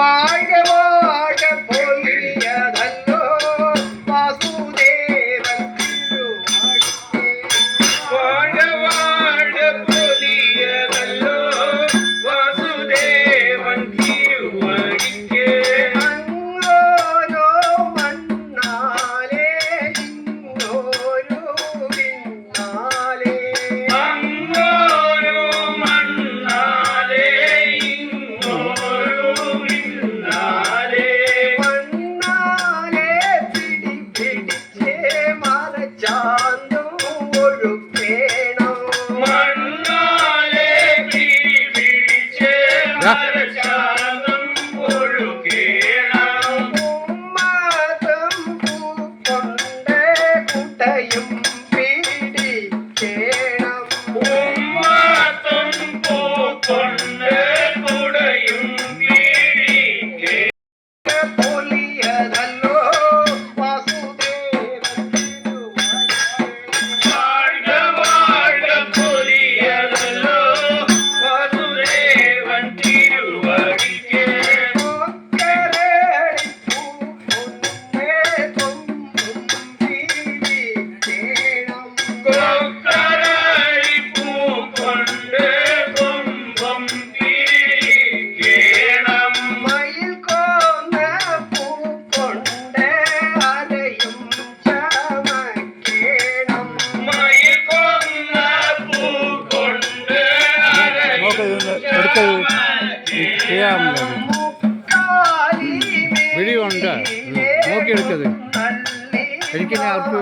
Wow. നോക്കിയെടുത്തത്. എനിക്ക് ഇനി അവർക്ക്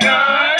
Yeah.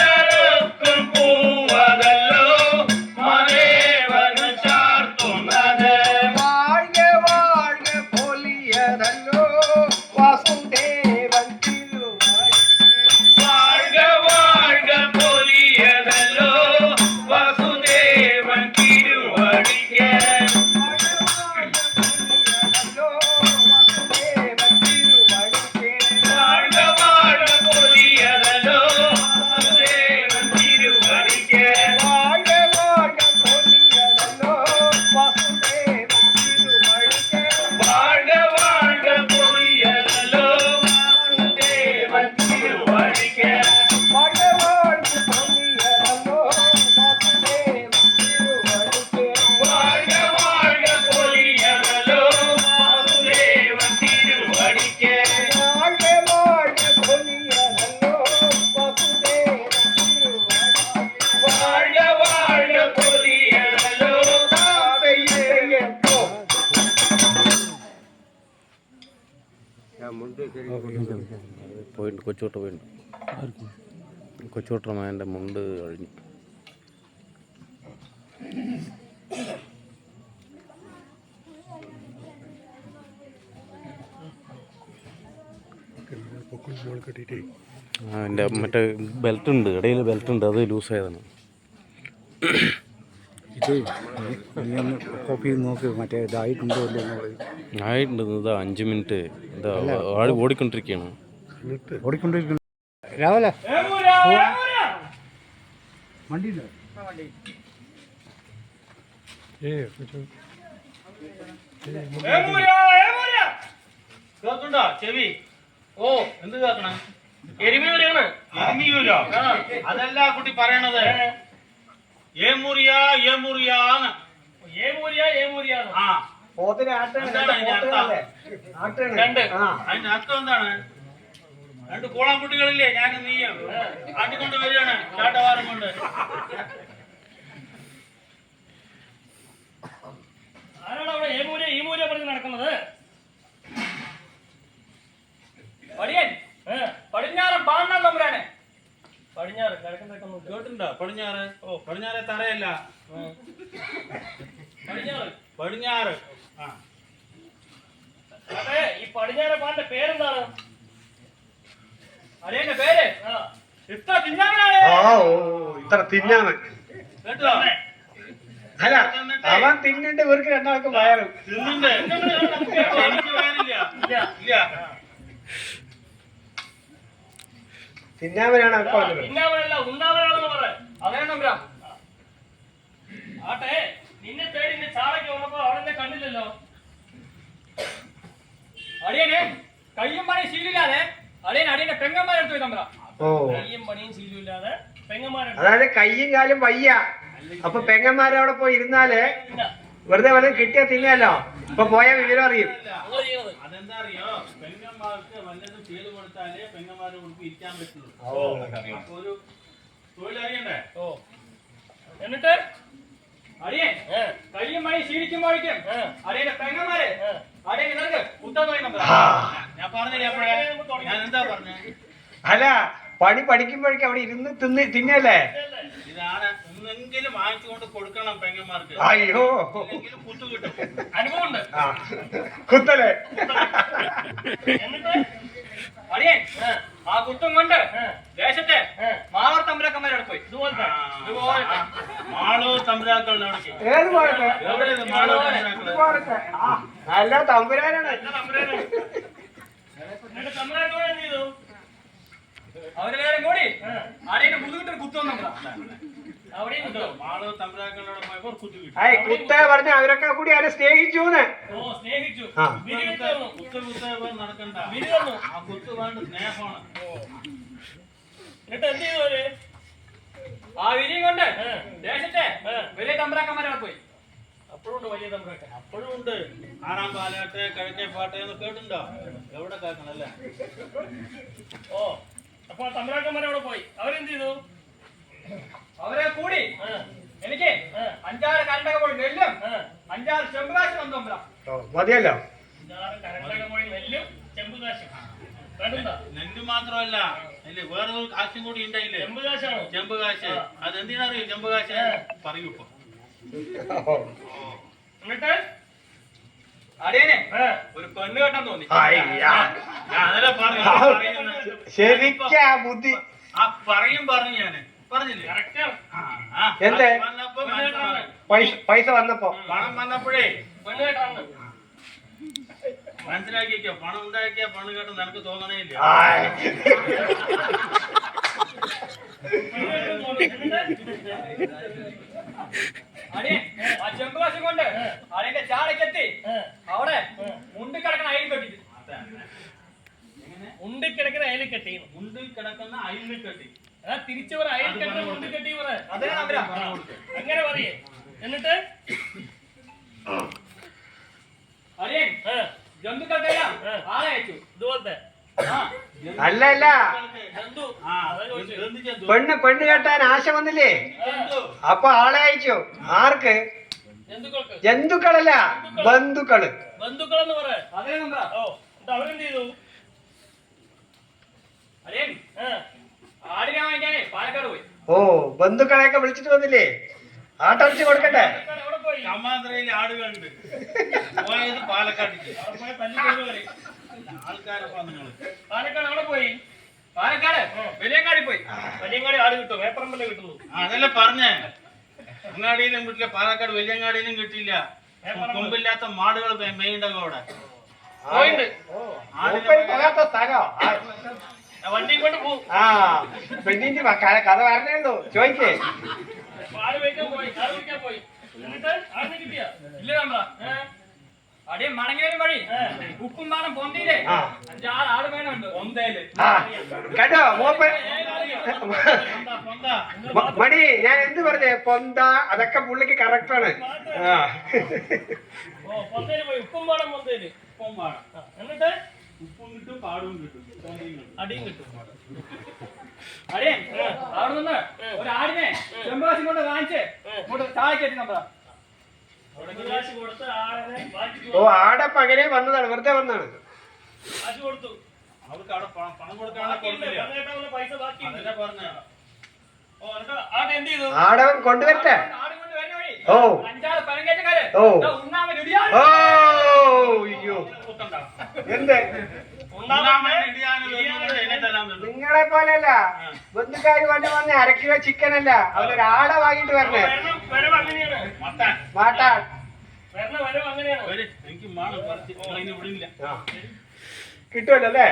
പോയിണ്ട് പോയിട്ടുണ്ട്. കൊച്ചോട്ട മകന്റെ മുണ്ട് കഴിഞ്ഞു. ആ എന്റെ മറ്റേ ബെൽറ്റ് ഉണ്ട്. ഇടയിൽ ബെൽറ്റ് ഉണ്ട്. അത് ലൂസ് ആയതാണ്. ഒന്ന് കോപ്പി ചെയ്ത് നോക്ക്. മറ്റേ ഇതായിട്ടുണ്ടോ ഇല്ലയോ എന്ന് പറയും. ആയിട്ടുണ്ട്. ഇതാ അഞ്ച് മിനിറ്റ് ഇതാ ആൾ ഓടിക്കൊണ്ടിരിക്കുകയാണ്. ഓടിക്കൊണ്ടിരിക്കുന്നു. രാവിലെ വണ്ടിയുണ്ട് ഏ കേൾക്കുണ്ടോ ചെവി? ഓ എന്ത് കേൾക്കണം എരുമിയൂരാണ് എരുമിയൂരോ അതല്ല കുട്ടി പറയണത്. ഏമുറിയ ഏമുറിയാന്ന് ഏമുറിയ ഏമുറിയാന്ന് ആ പോത്തിന് ആട്ടാണ് രണ്ട്. അതിന്റെ അർത്ഥം എന്താണ്? രണ്ട് കോളാൻകുട്ടികളില്ലേ ഞാനും നീയും. ആട്ടിക്കൊണ്ട് വരികയാണ്. ചാട്ടവാരം കൊണ്ട്. ആരാണ് അവിടെ? ഏമൂല ഈ മൂല പറഞ്ഞ് നടക്കുന്നത്? പടിയൻ. ഏ, പടിഞ്ഞാറ് പാണ്ണ തമ്പുരാനെ. പടിഞ്ഞാറ് കിഴക്കൻ കേട്ടിട്ടുണ്ടോ? പടിഞ്ഞാറ്. ഓ. പടിഞ്ഞാറ് തറയല്ല. പടിഞ്ഞാറ്. പടിഞ്ഞാറ്. ആ. അതെ ഈ പടിഞ്ഞാറ് പാന്റെ പേരെന്താണ്? ഇത്ര തിന്നാനാണ് ആ ഓ ഇത്ര തിന്നാണ് കേട്ടോ? അല്ല അവൻ തിന്നിട്ട് ഇവർക്ക് രണ്ടാൾക്കും വയറും തിന്നാവനാണ് അപ്പൊ ആട്ടെ നിന്നെ തേടി നിന്റെ ചാളയ്ക്ക് വന്നപ്പോ അവിടെ കണ്ടില്ലല്ലോ. അടിയനെ കയ്യും പണി ശീലില്ലാതെ ഓ. കയ്യും അതായത് കയ്യും കാലും വയ്യ. അപ്പൊ പെങ്ങന്മാരവിടെ പോയി ഇരുന്നാൽ വെറുതെ വല്ലതും കിട്ടിയാ തിന്നല്ലോ. ഇപ്പൊ പോയ വിവരം അറിയും. അതെന്താ അറിയോ? പെങ്ങന്മാർക്ക് വല്ലതും ചെയ്തു കൊടുത്താലേ പെങ്ങന്മാരെ ഉടുപ്പ് ഇരിക്കാൻ പറ്റുള്ളൂ. അപ്പൊ ഒരു തൊഴിൽ അറിയണ്ടേ? ഓ. എന്നിട്ട്? കയ്യും ശീലിക്കുമ്പോഴേക്കും അടിയന്റെ പെങ്ങന്മാരെ. അടിയൻ നിനക്ക് ഉത്തം ഞാൻ പറഞ്ഞില്ല അപ്പോഴേ? അല്ല പണി പഠിക്കുമ്പോഴേക്കും അവിടെ ഇരുന്ന് തിന്ന് തിന്നല്ലേ? ഇതാണ് ഒന്നെങ്കിലും വാങ്ങിച്ചുകൊണ്ട് കൊടുക്കണം പെങ്ങന്മാർക്ക്. അയ്യോ. കുത്തു കിട്ടും. അനുഭവമുണ്ട്. ആ കുത്തലേ. എന്നിട്ട് അടിയൻ ആ. കുത്തും കൊണ്ട് ദേശത്തെ മാവർ തമ്പുരാക്കന്മാരോട് പോയി. ഇതുപോലത്തെ. ഇതുപോലത്തെ. മാളോ നല്ല തമ്പുരാനാണ്. എവിടെ അവരെല്ലാരും കൂടി കുത്തു കുത്തു പറഞ്ഞ അവരൊക്കെ കൂടി അവരെ സ്നേഹിച്ചു. ആ. വിരിയും കൊണ്ട് ദേശത്തെ. വലിയ തമ്പുരാക്കന്മാരോട് പോയി. അപ്പോഴും ഉണ്ട് വലിയ തമ്മിലൊക്കെ അപ്പോഴും ഉണ്ട്. ആറാം പാലാട്ട് കിഴക്കേ പാട്ട് എന്ന് കേട്ടുണ്ടോ എവിടെ കേൾക്കണല്ലേ ഓ അപ്പൊ തമ്പ്രാക്കന്മാരെ അവിടെ പോയി. അവരെന്ത് ചെയ്തു അവരെ കൂടി. എനിക്ക് അഞ്ചാറ് കണ്ടക പോയി നെല്ലും. അഞ്ചാറ് ചെമ്പുകാശം വന്നു ഓ, മതിയല്ലോ. അഞ്ചാറ് കരണ്ടക പോയി നെല്ലും ചെമ്പുകാശം നെല്ല് മാത്രമല്ല നെല്ല് വേറെ കാശും കൂടി ഉണ്ടായില്ലേ ചെമ്പുകാശാണോ ചെമ്പുകാശ് ആ. അതെന്തിനറിയോ? ചെമ്പുകാശ് പറയൂ ഇപ്പൊ. എന്നിട്ട്? അടിയനെ ഒരു പെണ്ണ് കെട്ടാൻ തോന്നി. ശരിക്കാ ബുദ്ധി. ആ പറയും പറഞ്ഞു ഞാൻ. പറഞ്ഞില്ലേ. എന്തേ? പൈസ പൈസ വന്നപ്പോ? പണം വന്നപ്പോഴേ പെണ്ണ് കേട്ടാണ് മനസ്സിലാക്കിക്കോ പണം ഉണ്ടാക്കിയ പണം കേട്ടോ നിനക്ക് തോന്നണേ ഇല്ല. ചെമ്പുകാശം കൊണ്ട് അടിയന്റെ ചാടക്കെത്തി അവിടെ മുണ്ടി കിടക്കണ അയിൽ കെട്ടി ഉണ്ടിക്കിടക്കുന്ന അയലിൽ കെട്ടി. മുണ്ടിൽ കിടക്കുന്ന അയിൽ കെട്ടി. ആ തിരിച്ചു പറ അയൽ കെട്ടി ഉണ്ടി കെട്ടി പറ. അതേ അങ്ങനെ പറയേ. എന്നിട്ട്? അടിയൻ ഏ, ജന്തുക്കൾക്കെല്ലാം. ആളെ അയച്ചു ഇതുപോലത്തെ. അല്ല അല്ല ജന്തു ആ, അതാ ചോദിച്ചത്. എന്ത് ജന്തു? പെണ്ണ് പെണ്ണ് കെട്ടാൻ ആശ വന്നില്ലേ. അപ്പൊ ആളെ അയച്ചു? ആർക്ക്? ജന്തുക്കളല്ല ബന്ധുക്കൾ. ഓ ബന്ധുക്കളെയൊക്കെ വിളിച്ചിട്ട് വന്നില്ലേ? ആട്ടടിച്ച് കൊടുക്കട്ടെ? ആടുകളുണ്ട്. പോയത് പാലക്കാട് അവിടെ. ആൾക്കാരൊക്കെ പാലക്കാട് എവിടെ പോയി? പാലക്കാട്. വലിയങ്ങാടി പോയി. വലിയങ്ങാടി ആട് കിട്ടും പേപ്പറമ്പല്ലേ കിട്ടുള്ളൂ അതല്ല പറഞ്ഞേ. അങ്ങാടിയിലും കിട്ടില്ല പാലക്കാട് വലിയങ്ങാടിയിലും കിട്ടിയില്ല. കൊമ്പില്ലാത്ത മാടുകൾ മെയിന്റെ അവിടെ. വണ്ടി കൊണ്ട് പോകും ആ. പെണ്ണിന്റെ കഥ വരണേണ്ടോ ചോദിക്കേ പാൽ പോയി പോയി. എന്നിട്ട് ആടിനെ കിട്ടിയ? ഇല്ല നമ്മള കേട്ടോ മൂപ്പ. മണി ഞാൻ എന്ത് പറഞ്ഞേ? പൊന്ത അതൊക്കെ പുള്ളിക്ക് കറക്റ്റ് ആണ്. ആ. പൊന്തേൽ പോയി. ഉപ്പും പാടം പൊന്തേൽ. ഉപ്പും പാടം എന്നിട്ട്? ഉപ്പും കിട്ടും പാടും കിട്ടും. അടിയും കിട്ടും. അടിയൻ അവിടെ നിന്ന് ഒരു ആടിനെ ചെമ്പാശം കൊണ്ട് കാണിച്ച് ഇങ്ങോട്ട് എത്തി നമ്മളാ കാശ് കൊടുത്ത് ആടിനെ വാങ്ങിച്ചു ഓ ആടെ അങ്ങനെ വന്നതാണ് വെറുതെ വന്നതാണ്. അവർക്ക് അവിടെ പണം കൊടുക്കാൻ ആട് ആടവൻ കൊണ്ടുവരട്ടെ. ഓ. ഓ. ഓ അയ്യോ. എന്ത്? നിങ്ങളെ പോലെയല്ല ബന്ധുക്കാർ വന്ന് വന്ന് അരക്കിലോ കിലോ ചിക്കൻ അല്ല അവരൊരാടെ ആട വാങ്ങിട്ട് വരണം. വരവ് അങ്ങനെയാണ്. മത്താൻ വരണ വരവ് അങ്ങനെയാണ്. എനിക്ക് മാണം കുറച്ച്. നിങ്ങളിനി വിടില്ല ആ. കിട്ടുമല്ലോ അല്ലേ.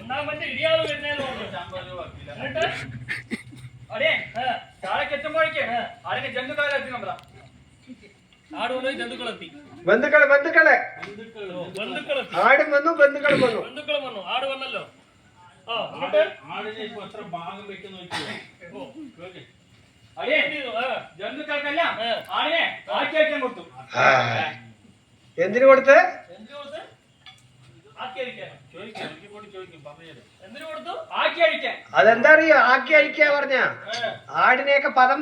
ഒന്നാമത്തെ ഇടിയാൾ വരുന്നേന്ന് അടേ താഴേക്ക് എത്തുമ്പോഴേക്ക് നമ്മളാ? ജന്തുക്കളെത്തി ബന്ധുക്കൾ ബന്ധുക്കൾ. ബന്ധുക്കളെത്തി. ആടും വന്നു ബന്ധുക്കളും വന്നു. ബന്ധുക്കളും വന്നു. ആട് വന്നല്ലോ. ആ ആടിനെ ഇപ്പൊ എത്ര ഭാഗം വെക്കുന്നു നോക്കിയോ ഓക്കെ അടേ ജന്തുക്കൾക്കെല്ലാം ആടിനെ കൊടുത്തു. എന്തിനു കൊടുത്ത്? അതെന്താ അറിയോ? ആക്കി അഴിക്കാ പറഞ്ഞ ആടിനെയൊക്കെ പദം